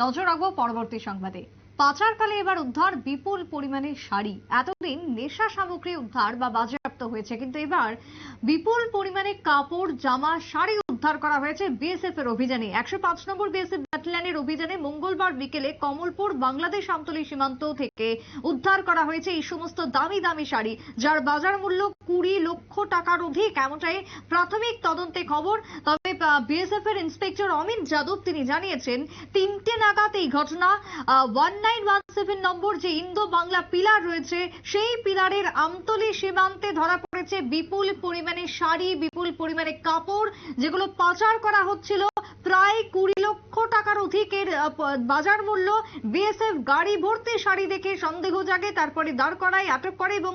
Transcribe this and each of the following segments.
নজর রাখব পরবর্তী সংবাদে। পাচারকালে এবার উদ্ধার বিপুল পরিমাণে শাড়ি। এতদিন নেশা সামগ্রী উদ্ধার বা বাজেয়াপ্ত হয়েছে, কিন্তু এবার বিপুল পরিমাণে কাপড়, জামা, শাড়ি উদ্ধার করা হয়েছে বিএসএফ এর অভিযানে। একশো পাঁচ নম্বর বিএসএফ ব্যাটালিয়নের অভিযানে মঙ্গলবার বিকেলে কমলপুর বাংলাদেশ আমতলী সীমান্ত থেকে উদ্ধার করা হয়েছে এই সমস্ত দামি দামি শাড়ি, যার বাজার মূল্য কুড়ি লক্ষ টাকার অধিক। এমনটাই প্রাথমিক তদন্তে খবর। তবে বিএসএফ এর ইন্সপেক্টর অমিত যাদব, তিনি জানিয়েছেন, তিনটে নাগাদ এই ঘটনা one nine one seven number যে ইন্দো বাংলা পিলার রয়েছে, সেই পিলারের আমতলি সীমান্তে ধরা পড়েছে বিপুল পরিমাণে শাড়ি, বিপুল পরিমাণে কাপড়, যেগুলো পাচার করা হচ্ছিল। প্রায় কুড়ি লক্ষ টাকার অধিকের বাজার মূল্য বিএসএফ গাড়ি ভর্তি শাড়ি দেখে সন্দেহ জাগে, তারপরে দাঁড় করায়, আটক করে এবং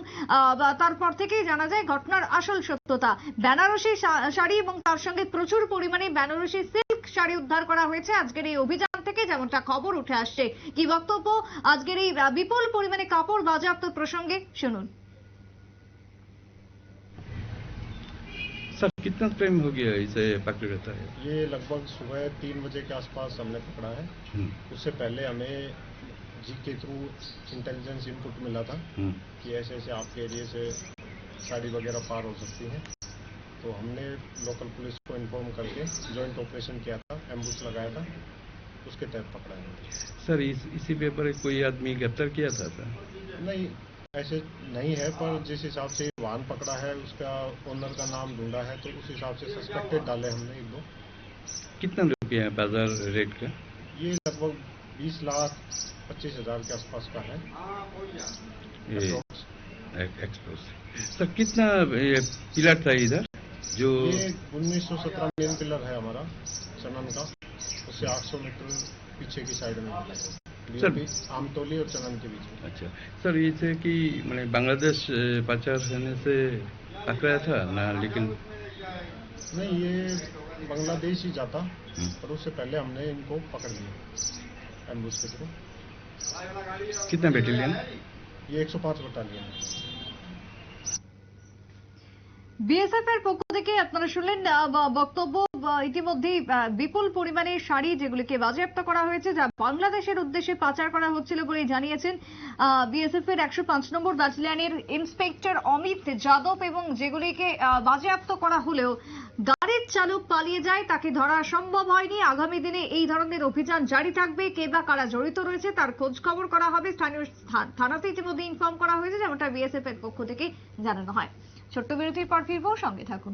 তারপর থেকেই জানা যায় ঘটনার আসল সত্যতা। বেনারসি শাড়ি এবং তার সঙ্গে প্রচুর পরিমাণে বেনারসি সিল্ক শাড়ি উদ্ধার করা হয়েছে। আজকের এই অভিযান থেকে যেমনটা খবর উঠে আসছে, কি বক্তব্য? আজকের এই বিপুল পরিমাণে কাপড় বাজেয়াপ্ত প্রসঙ্গে শুনুন। कितना टाइम हो गया इसे पकड़े रहता है? ये लगभग सुबह तीन बजे के आसपास हमने पकड़ा है। हम्म, उससे पहले हमें जी के थ्रू इंटेलिजेंस इनपुट मिला था हम्म, कि ऐसे ऐसे आपके एरिए से साड़ी वगैरह पार हो सकती है। तो हमने लोकल पुलिस को इन्फॉर्म करके जॉइंट ऑपरेशन किया था एम्बुस लगाया था उसके तहत पकड़ा है। सर इस, इसी पेपर कोई आदमी गिरफ़्तार किया था सर? नहीं ऐसे नहीं है पर जिस हिसाब से वाहन पकड़ा है उसका ओनर का नाम ढूंढा है तो उस हिसाब से सस्पेक्टेड डाले हमने एक दो। कितना रुपया है बाज़ार रेट का ये लगभग बीस लाख पच्चीस हज़ार के आसपास का है। सर कितना ये पिलर था इधर जो उन्नीस सौ सत्रह मेन पिलर है हमारा चनन का। उससे 800 मीटर पीछे की साइड में। सर- आमतौली और चनन के बीच में। अच्छा। सर ये थे कि मैंने बांग्लादेश पाचार करने से पकड़ा था ना लेकिन नहीं ये बांग्लादेश ही जाता हम्म, पर उससे पहले हमने इनको पकड़ लिया एम्बुस के थ्रू कितना बेटेलियन ये 105 बटालियन है বিএসএফ এর পক্ষ থেকে আপনারা শুনলেন বক্তব্য আহ, বিপুল পরিমাণে শাড়ি যেগুলিকে বাজেয়াপ্ত করা হয়েছে যা বাংলাদেশের উদ্দেশ্যে পাচার করা হচ্ছিল বলে জানিয়েছেন বিএসএফ এর একশো পাঁচ নম্বর ব্যাটালিয়নের ইন্সপেক্টর অমিত যাদব এবং যেগুলিকে বাজেয়াপ্ত করা হলেও গাড়ির চালক পালিয়ে যায় তাকে ধরা সম্ভব হয়নি। আগামী দিনে এই ধরনের অভিযান জারি থাকবে কে বা কারা জড়িত রয়েছে তার খোঁজ খবর করা হবে। স্থানীয় স্থান- থানাতে ইতিমধ্যে ইনফর্ম করা হয়েছে যেমনটা বিএসএফ এর পক্ষ থেকে জানানো হয়। ছোট্ট বিরতির পর ফিরবো সঙ্গে থাকুন।